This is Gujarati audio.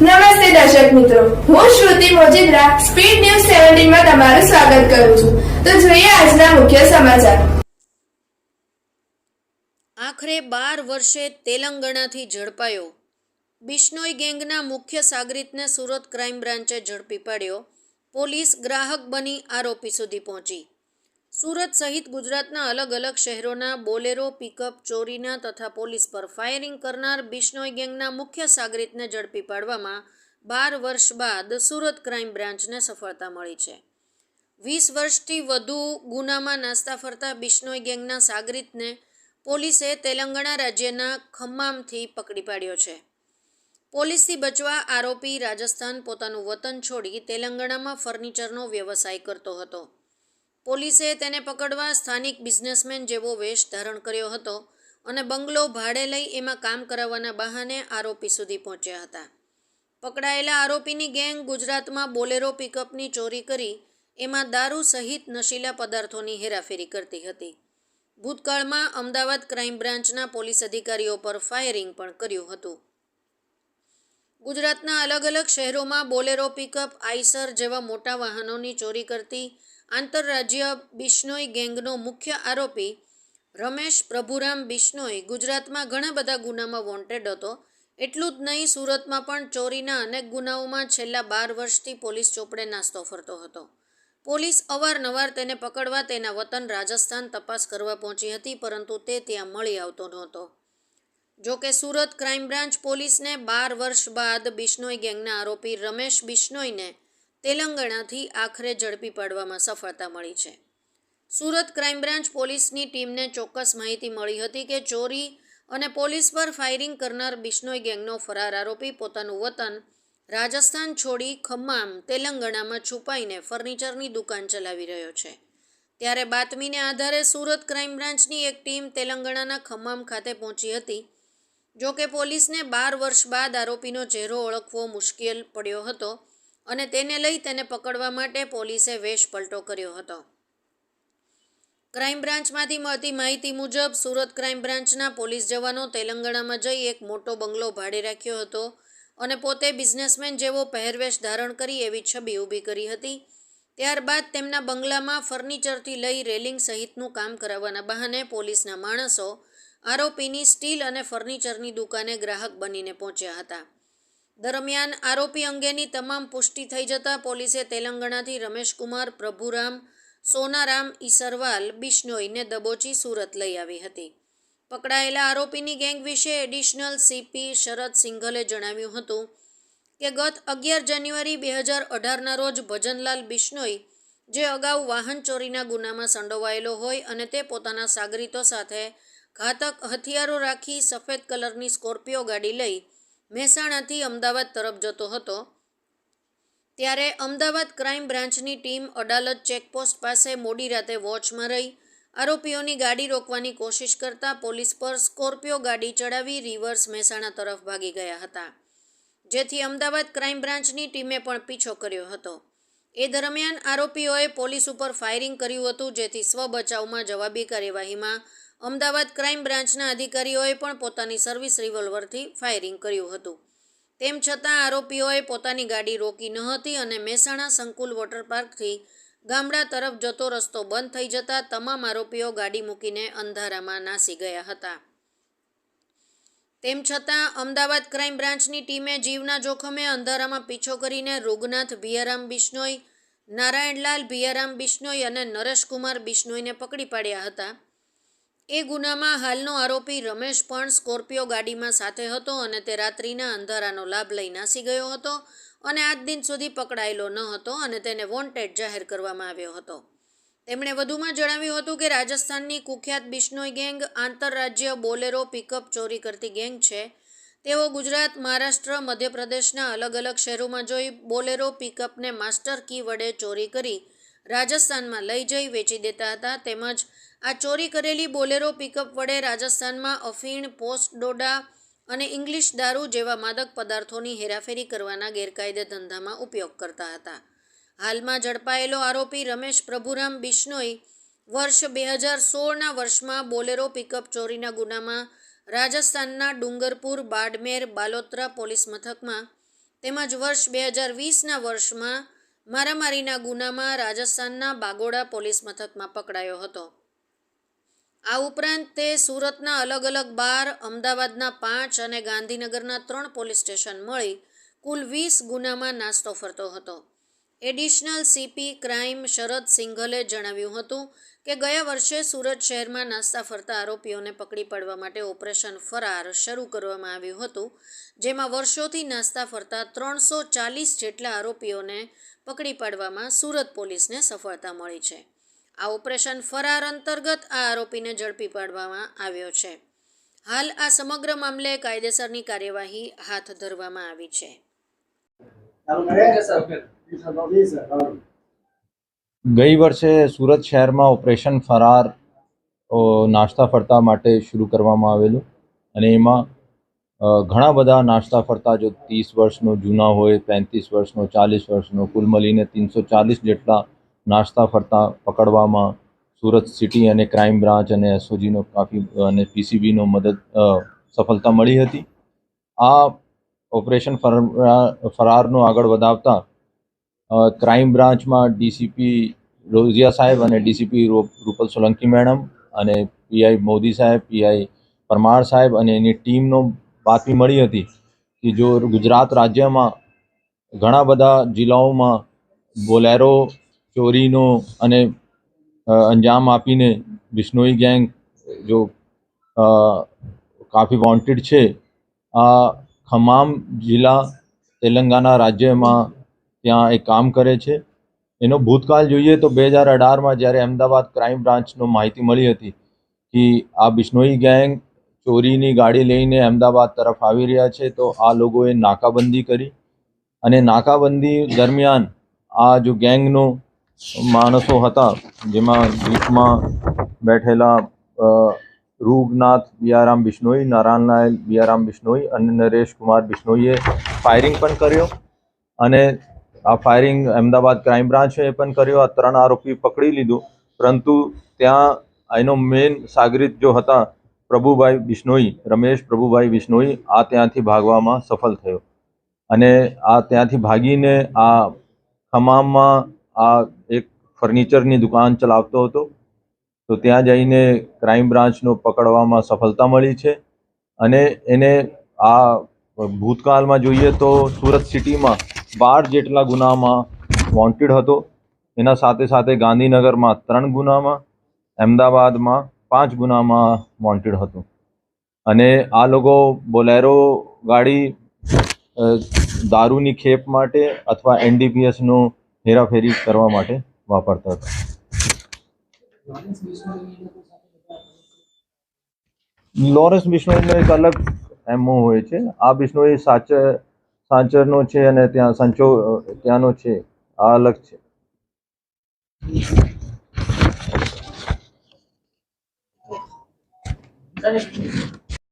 નમસ્તે દર્શક મિત્રો. હું શ્રુતિ મોજીદ્રા, સ્પીડ ન્યૂઝ સેવન્ટીનમાં તમારું સ્વાગત કરું છું. તો જોઈએ આજના મુખ્ય સમાચાર. આખરે બાર વર્ષે તેલંગણાથી ઝડપાયો. બિશ્નોઈ ગેંગના મુખ્ય સાગરીતને સુરત ક્રાઇમ બ્રાન્ચે ઝડપી પાડ્યો. પોલીસ ગ્રાહક બની આરોપી સુધી પહોંચી. સુરત સહિત ગુજરાતના અલગ અલગ શહેરોના બોલેરો, પિકઅપ, ચોરીના તથા પોલીસ પર ફાયરિંગ કરનાર બિશ્નોઈ ગેંગના મુખ્ય સાગરીતને ઝડપી પાડવામાં બાર વર્ષ બાદ સુરત ક્રાઇમ બ્રાન્ચને સફળતા મળી છે. વીસ વર્ષથી વધુ ગુનામાં નાસ્તા ફરતા બિશ્નોઈ ગેંગના સાગરીતને પોલીસે તેલંગાણા રાજ્યના ખમ્મામથી પકડી પાડ્યો છે. પોલીસથી બચવા આરોપી રાજસ્થાન પોતાનું વતન છોડી તેલંગાણામાં ફર્નિચરનો વ્યવસાય કરતો હતો. પોલીસે તેને પકડવા સ્થાનિક બિઝનેસમેન જેવો વેશ ધારણ કર્યો હતો અને બંગલો ભાડે લઈ એમાં કામ કરાવવાના બહાને આરોપી સુધી પહોંચ્યા હતા. પકડાયેલા આરોપીની ગેંગ ગુજરાતમાં બોલેરો પિકઅપની ચોરી કરી એમાં દારૂ સહિત નશીલા પદાર્થોની હેરાફેરી કરતી હતી. ભૂતકાળમાં અમદાવાદ ક્રાઇમ બ્રાન્ચના પોલીસ અધિકારીઓ પર ફાયરિંગ પણ કર્યું હતું. ગુજરાતના અલગ અલગ શહેરોમાં બોલેરો પિકઅપ, આઈસર જેવા મોટા વાહનોની ચોરી કરતી આંતરરાજ્ય બિશ્નોઈ ગેંગનો મુખ્ય આરોપી રમેશ પ્રભુરામ બિશ્નોઈ ગુજરાતમાં ઘણા બધા ગુનામાં વોન્ટેડ હતો. એટલું જ નહીં, સુરતમાં પણ ચોરીના અનેક ગુનાઓમાં છેલ્લા બાર વર્ષથી પોલીસ ચોપડે નાસ્તો ફરતો હતો. પોલીસ અવારનવાર તેને પકડવા તેના વતન રાજસ્થાન તપાસ કરવા પહોંચી હતી, પરંતુ તે ત્યાં મળી આવતો નહોતો. જો કે સુરત ક્રાઇમ બ્રાન્ચ પોલીસને બાર વર્ષ બાદ બિશ્નોઈ ગેંગના આરોપી રમેશ બિશ્નોઈને તેલંગાણાથી આખરે ઝડપી પાડવામાં સફળતા મળી છે. સુરત ક્રાઇમ બ્રાન્ચ પોલીસની ટીમને ચોક્કસ માહિતી મળી હતી કે ચોરી અને પોલીસ પર ફાયરિંગ કરનાર બિશ્નોઈ ગેંગનો ફરાર આરોપી પોતાનું વતન રાજસ્થાન છોડી ખમ્મામ તેલંગાણામાં છુપાઈને ફર્નિચરની દુકાન ચલાવી રહ્યો છે. ત્યારે બાતમીને આધારે સુરત ક્રાઇમ બ્રાન્ચની એક ટીમ તેલંગાણાના ખમ્મામ ખાતે પહોંચી હતી. જો કે પોલીસને બાર વર્ષ બાદ આરોપીનો ચહેરો ઓળખવો મુશ્કેલ પડ્યો હતો. અને તેને લઈ તેને પકડવા માટે પોલીસે વેશ પલટો કર્યો હતો. ક્રાઇમ બ્રાન્ચમાંથી મળતી માહિતી મુજબ, સુરત ક્રાઇમ બ્રાન્ચના પોલીસ જવાનો તેલંગાણામાં જઈ એક મોટો બંગલો ભાડે રાખ્યો હતો અને પોતે બિઝનેસમેન જેવો પહેરવેશ ધારણ કરી એવી છબી ઊભી કરી હતી. ત્યારબાદ તેમના બંગલામાં ફર્નિચરથી લઈ રેલિંગ સહિતનું કામ કરાવવાના બહાને પોલીસના માણસો આરોપીની સ્ટીલ અને ફર્નિચરની દુકાને ગ્રાહક બનીને પહોંચ્યા હતા. દરમિયાન આરોપી અંગેની તમામ પુષ્ટિ થઈ જતાં પોલીસે તેલંગાણાથી રમેશકુમાર, પ્રભુરામ, સોનારામ, ઈસરવાલ, બિશ્નોઈને દબોચી સુરત લઈ આવી હતી. પકડાયેલા આરોપીની ગેંગ વિશે એડિશનલ સીપી શરદ સિંઘલે જણાવ્યું હતું કે, ગત અગિયાર જાન્યુઆરી બે હજાર અઢારના રોજ ભજનલાલ બિશ્નોઈ, જે અગાઉ વાહન ચોરીના ગુનામાં સંડોવાયેલો હોય અને તે પોતાના સાગરીતો સાથે ઘાતક હથિયારો રાખી સફેદ કલરની સ્કોર્પિયો ગાડી લઈ મહેસાણાથી અમદાવાદ તરફ જતો હતો. ત્યારે અમદાવાદ ક્રાઇમ બ્રાન્ચની ટીમ અડાલત ચેકપોસ્ટ પાસે મોડી રાતે વોચમાં રહી. આરોપીઓની ગાડી રોકવાની કોશિશ કરતા પોલીસ પર સ્કોર્પિયો ગાડી ચડાવી રિવર્સ મહેસાણા તરફ ભાગી ગયા હતા. જેથી અમદાવાદ ક્રાઇમ બ્રાન્ચની ટીમે પણ પીછો કર્યો હતો. એ દરમિયાન આરોપીઓએ પોલીસ ઉપર ફાયરિંગ કર્યું હતું, જેથી સ્વ બચાવમાં જવાબી કાર્યવાહીમાં અમદાવાદ ક્રાઇમ બ્રાન્ચના અધિકારીઓએ પણ પોતાની સર્વિસ રિવોલ્વરથી ફાયરિંગ કર્યું હતું. તેમ છતાં આરોપીઓએ પોતાની ગાડી રોકી ન હતી અને મહેસાણા સંકુલ વોટર પાર્કથી ગામડા તરફ જતો રસ્તો બંધ થઈ જતા તમામ આરોપીઓ ગાડી મૂકીને અંધારામાં નાસી ગયા હતા. તેમ છતાં અમદાવાદ ક્રાઇમ બ્રાન્ચની ટીમે જીવના જોખમે અંધારામાં પીછો કરીને રૂગનાથ ભિયારામ બિશ્નોઈ, નારાયણલાલ ભિયારામ બિશ્નોઈ અને નરેશકુમાર બિશ્નોઈને પકડી પાડ્યા હતા. એ ગુનામાં હાલનો આરોપી રમેશ પણ સ્કોર્પિયો ગાડીમાં સાથે હતો અને તે રાત્રિના અંધારાનો લાભ લઈ નાસી ગયો હતો અને આજ દિન સુધી પકડાયેલો ન હતો અને તેને વોન્ટેડ જાહેર કરવામાં આવ્યો હતો. તેમણે વધુમાં જણાવ્યું હતું કે રાજસ્થાનની કુખ્યાત બિશ્નોઈ ગેંગ આંતરરાજ્ય બોલેરો પિકઅપ ચોરી કરતી ગેંગ છે. તેઓ ગુજરાત, મહારાષ્ટ્ર, મધ્યપ્રદેશના અલગ અલગ શહેરોમાં જોઈ બોલેરો પિકઅપને માસ્ટર કી વડે ચોરી કરી રાજસ્થાનમાં લઈ જઈ વેચી દેતા હતા. તેમજ આ ચોરી કરેલી બોલેરો પિકઅપ વડે રાજસ્થાનમાં અફીણ, પોસ્ટ, ડોડા અને ઇંગ્લિશ દારૂ જેવા માદક પદાર્થોની હેરાફેરી કરવાના ગેરકાયદે ધંધામાં ઉપયોગ કરતા હતા. હાલમાં ઝડપાયેલો આરોપી રમેશ પ્રભુરામ બિશ્નોઈ વર્ષ બે હજાર સોળના વર્ષમાં બોલેરો પિકઅપ ચોરીના ગુનામાં રાજસ્થાનના ડુંગરપુર, બાડમેર, બાલોત્રા પોલીસ મથકમાં તેમજ વર્ષ બે હજાર વીસના વર્ષમાં મારામારીના ગુનામાં રાજસ્થાનના બાગોડા પોલીસ મથકમાં પકડાયો હતો. આ ઉપરાંત તે સુરતના અલગ અલગ બાર, અમદાવાદના પાંચ અને ગાંધીનગરના ત્રણ પોલીસ સ્ટેશન મળી કુલ વીસ ગુનામાં નાસ્તો ફરતો હતો. એડિશનલ સીપી ક્રાઇમ શરદ સિંઘલે જણાવ્યું હતું કે ગયા વર્ષે સુરત શહેરમાં નાસ્તા ફરતા આરોપીઓને પકડી પાડવા માટે ઓપરેશન ફરાર શરૂ કરવામાં આવ્યું હતું, જેમાં વર્ષોથી નાસ્તા ફરતા ત્રણસો ચાલીસ જેટલા આરોપીઓને પકડી પાડવામાં સુરત પોલીસને સફળતા મળી છે. આ ઓપરેશન ફરાર અંતર્ગત આ આરોપીને ઝડપી પાડવામાં આવ્યો છે. હાલ આ સમગ્ર મામલે કાયદેસરની કાર્યવાહી હાથ ધરવામાં આવી છે. ગઈ વર્ષે સુરત શહેરમાં ઓપરેશન ફરાર નાસ્તા ફરતા માટે શરૂ કરવામાં આવેલું અને એમાં ઘણા બધા નાસ્તા ફરતા, જો ત્રીસ વર્ષનો જૂના હોય, પેંત્રીસ વર્ષનો, ચાલીસ વર્ષનો, કુલ મળીને ત્રણસો ચાલીસ જેટલા નાસ્તા ફરતા પકડવામાં સુરત સિટી અને ક્રાઇમ બ્રાન્ચ અને એસઓજીનો કાફી, અને પીસીબીનો મદદ સફળતા મળી હતી. આ ઓપરેશન ફરાર ફરારનો આગળ વધાવતા ક્રાઇમ બ્રાન્ચમાં ડીસીપી રોઝિયા સાહેબ અને ડીસીપી રૂપલ સોલંકી મેડમ અને પીઆઈ મોદી સાહેબ પીઆઈ પરમાર સાહેબ અને એની ટીમનો બાતમી મળી હતી કે જો ગુજરાત રાજ્યમાં ઘણા બધા જિલ્લાઓમાં બોલેરો, ચોરીનો અને અંજામ આપીને બિશ્નોઈ ગેંગ જો કાફી વોન્ટેડ છે, આ ખમામ જિલ્લા તેલંગાના રાજ્યમાં ત્યાં એ કામ કરે છે. એનો ભૂતકાળ જોઈએ તો બે હજાર અઢારમાં જ્યારે અમદાવાદ ક્રાઇમ બ્રાન્ચનો માહિતી મળી હતી કે આ બિશ્નોઈ ગેંગ ચોરીની ગાડી લઈને અમદાવાદ તરફ આવી રહ્યા છે, તો આ લોકોએ નાકાબંધી કરી અને નાકાબંધી દરમિયાન આ જો ગેંગનો માણસો હતા, જેમાં જીપમાં બેઠેલા રૂગનાથ બિયારામ બિશ્નોઈ નારાયણલાલ બિયારામ બિશ્નોઈ અને નરેશ કુમાર બિશ્નોઈએ ફાયરિંગ પણ કર્યો અને આ ફાયરિંગ અમદાવાદ ક્રાઇમ બ્રાન્ચે પણ કર્યો, આ ત્રણ આરોપી પકડી લીધું. પરંતુ ત્યાં એનો મેઇન સાગરિત જો હતા, પ્રભુભાઈ બિશ્નોઈ રમેશ પ્રભુભાઈ બિશ્નોઈ આ ત્યાંથી ભાગવામાં સફળ થયો. અને આ ત્યાંથી ભાગીને આ ખમામમાં આ એક ફર્નિચરની દુકાન ચલાવતો હતો. તો ત્યાં જઈને ક્રાઇમ બ્રાન્ચનો પકડવામાં સફળતા મળી છે. અને એને આ ભૂતકાળમાં જોઈએ તો સુરત સિટીમાં બાર જેટલા ગુનામાં વોન્ટેડ હતો. એના સાથે સાથે ગાંધીનગરમાં ત્રણ ગુનામાં, અમદાવાદમાં પાંચ ગુનામાં વોન્ટેડ હતો. અને આ લોકો બોલેરો ગાડી દારૂની ખેપ માટે અથવા એનડીપીએસનું હેરાફેરી કરવા માટે વાપરતા હતા. લોરેન્સ બિશ્નોઈનો એક અલગ એમઓ હોય છે. આ બિશ્નોઈ સાચર સાંચરનો છે અને ત્યાં સંચો ત્યાંનો છે આ અલગ છે Thank.